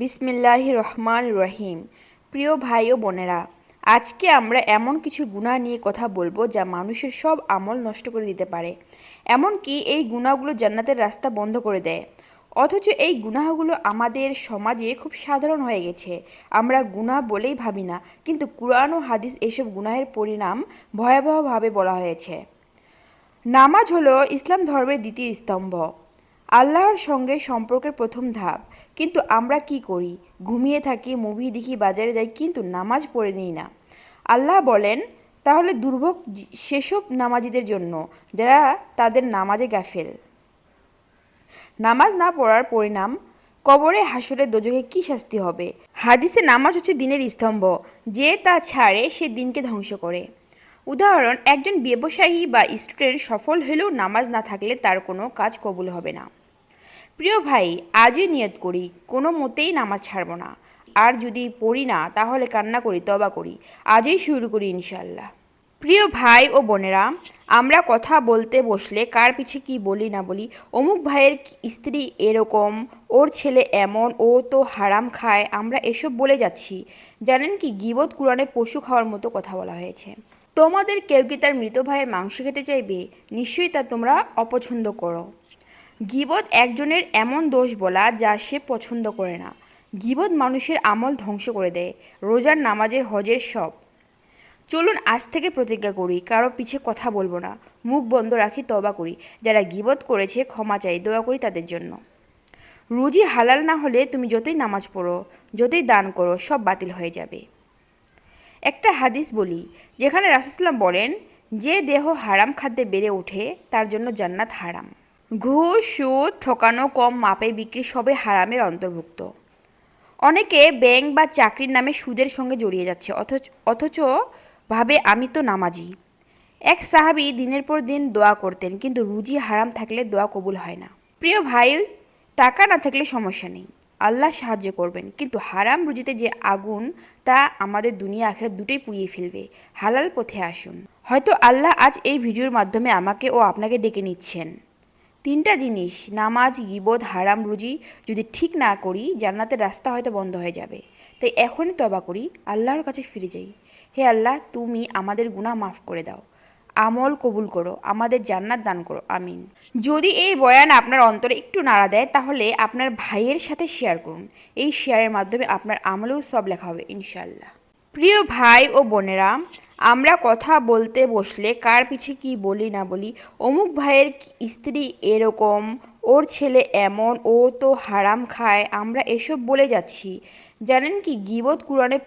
বিসমিল্লাহ রহমান রহিম। প্রিয় ভাই ও বোনেরা, আজকে আমরা এমন কিছু গুণা নিয়ে কথা বলব যা মানুষের সব আমল নষ্ট করে দিতে পারে। এমনকি এই গুণাগুলো জান্নাতের রাস্তা বন্ধ করে দেয়। অথচ এই গুনাহগুলো আমাদের সমাজে খুব সাধারণ হয়ে গেছে। আমরা গুনাহ বলেই ভাবি না, কিন্তু কুরআন ও হাদিস এসব গুনাহের পরিণাম ভয়াবহভাবে বলা হয়েছে। নামাজ হলো ইসলাম ধর্মের দ্বিতীয় স্তম্ভ। আল্লাহর সঙ্গে সম্পর্কের প্রথম ধাপ। কিন্তু আমরা কি করি? ঘুমিয়ে থাকি, মুভি দেখি, বাজারে যাই, কিন্তু নামাজ পড়ে নিই না। আল্লাহ বলেন, তাহলে দুর্ভোগ সেসব নামাজিদের জন্য, যারা তাদের নামাজে গাফেল। নামাজ না পড়ার পরিণাম, কবরে হাসরে দোজকে কি শাস্তি হবে? হাদিসে নামাজ হচ্ছে দিনের স্তম্ভ, যে তা ছাড়ে সে দিনকে ধ্বংস করে। উদাহরণ, একজন ব্যবসায়ী বা স্টুডেন্ট সফল হলেও নামাজ না থাকলে তার কোনো কাজ কবুল হবে না। প্রিয় ভাই, আজই নিয়ত করি, কোনো মতেই নামাজ ছাড়বো না। আর যদি পড়ি না, তাহলে কান্না করি, তবা করি। আজই শুরু করি ইনশাল্লাহ প্রিয় ভাই ও বোনেরা, আমরা কথা বলতে বসলে কার পিছে কি বলি না বলি, অমুক ভাইয়ের স্ত্রী এরকম, ওর ছেলে এমন, ও তো হারাম খায়, আমরা এসব বলে যাচ্ছি। জানেন কি, গিবত কুরআনে পশু খাওয়ার মতো কথা বলা হয়েছে। তোমাদের কেউ কি তার মৃত ভাইয়ের মাংস খেতে চাইবে? নিশ্চয়ই তা তোমরা অপছন্দ করো। গিবত একজনের এমন দোষ বলা যা সে পছন্দ করে না। গিবত মানুষের আমল ধ্বংস করে দেয়, রোজার নামাজের হজের সব। চলুন আজ থেকে প্রতিজ্ঞা করি, কারও পিছে কথা বলব না। মুখ বন্ধ রাখি তবা করি। যারা গিবত করেছে, ক্ষমা চাই, দোয়া করি তাদের জন্য। রুজি হালাল না হলে তুমি যতই নামাজ পড়ো, যতই দান করো, সব বাতিল হয়ে যাবে। একটা হাদিস বলি, যেখানে রাসুসলাম বলেন, যে দেহ হারাম খাদ্যে বেড়ে ওঠে, তার জন্য জান্নাত হারাম। ঘুষ সুদ ঠকানো, কম মাপে বিক্রি সবে হারামের অন্তর্ভুক্ত। অনেকে ব্যাংক বা চাকরির নামে সুদের সঙ্গে জড়িয়ে যাচ্ছে, অথচ অথচ ভাবে, আমি তো নামাজি। এক সাহাবি দিনের পর দিন দোয়া করতেন, কিন্তু রুজি হারাম থাকলে দোয়া কবুল হয় না। প্রিয় ভাই, টাকা না থাকলে সমস্যা নেই। আল্লাহ সাহায্য করবেন, কিন্তু হারাম রুজিতে যে আগুন, তা আমাদের দুনিয়া আখেরা দুটোই পুড়িয়ে ফেলবে। হালাল পথে আসুন। হয়তো আল্লাহ আজ এই ভিডিওর মাধ্যমে আমাকে ও আপনাকে ডেকে নিচ্ছেন। তিনটা জিনিস, নামাজ, গিবদ, হারাম, রুজি, যদি ঠিক না করি, জান্নাতের রাস্তা হয়তো বন্ধ হয়ে যাবে। তাই এখনই তবা করি, আল্লাহর কাছে ফিরে যাই। হে আল্লাহ, তুমি আমাদের গুনাহ মাফ করে দাও। আমল কবুল করো, আমাদের জান্নাত দান করো, আমিন। যদি এই বয়ান আপনার অন্তরে একটু নাড়া দেয়, তাহলে আপনার ভাইয়ের সাথে শেয়ার করুন। এই শেয়ারের মাধ্যমে আপনার আমলেও সব লেখা হবে ইনশাল্লাহ প্রিয় ভাই ও বোনেরা আমরা কথা বলতে বসলে কার পিছে কি বলি না বলি? অমুক ভাইয়ের স্ত্রী এরকম, ওর ছেলে এমন, ও তো হারাম খায়, আমরা এসব বলে যাচ্ছি। জানেন কি, গিবত কুরআনে